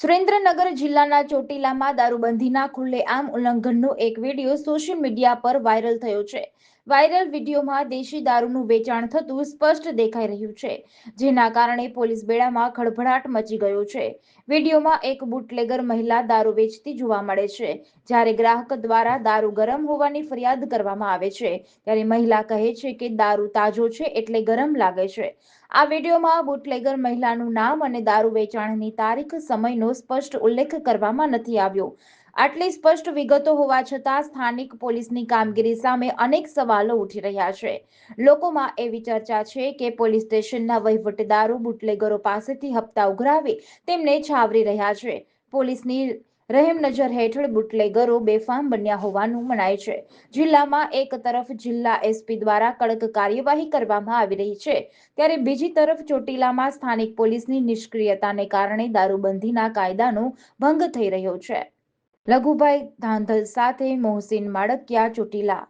સુરેન્દ્રનગર જિલ્લાના ચોટીલામાં દારૂબંધીના ખુલ્લેઆમ ઉલ્લંઘનનો એક વીડિયો સોશિયલ મીડિયા પર વાયરલ થયો છે. વાયરલ વિડીયોમાં દેશી દારૂનું વેચાણ થતું સ્પષ્ટ દેખાઈ રહ્યું છે, જેના કારણે પોલીસ બેડામાં ખળભળાટ મચી ગયો છે. વિડીયોમાં એક બુટલેગર મહિલા દારૂ વેચતી જોવા મળે છે, જ્યારે ગ્રાહક દ્વારા દારૂ ગરમ હોવાની ફરિયાદ કરવામાં આવે છે, ત્યારે મહિલા કહે છે કે દારૂ તાજો છે એટલે ગરમ લાગે છે. આ વિડીયોમાં બુટલેગર મહિલાનું નામ અને દારૂ વેચાણની તારીખ સમયનો સ્પષ્ટ ઉલ્લેખ કરવામાં નથી આવ્યો. આટલી સ્પષ્ટ વિગતો હોવા છતાં સ્થાનિક પોલીસની કામગીરી સામે અનેક સવાલો ઉઠી રહ્યા છે. લોકોમાં એવી ચર્ચા છે કે પોલીસ સ્ટેશનના વહીવટદારો બુટલેગરો પાસેથી હપ્તા ઉઘરાવી તેમને છાવરી રહ્યા છે. પોલીસની રહેમ નજર હેઠળ બુટલેગરો બેફામ બન્યા હોવાનું મનાય છે. જિલ્લામાં એક તરફ જિલ્લા એસપી દ્વારા કડક કાર્યવાહી કરવામાં આવી રહી છે, ત્યારે બીજી તરફ ચોટીલામાં સ્થાનિક પોલીસની નિષ્ક્રિયતાને કારણે દારૂબંધીના કાયદાનો ભંગ થઈ રહ્યો છે. લઘુભાઈ ધાંધલ સાથે મોહસિન માડકિયા ચોટીલા.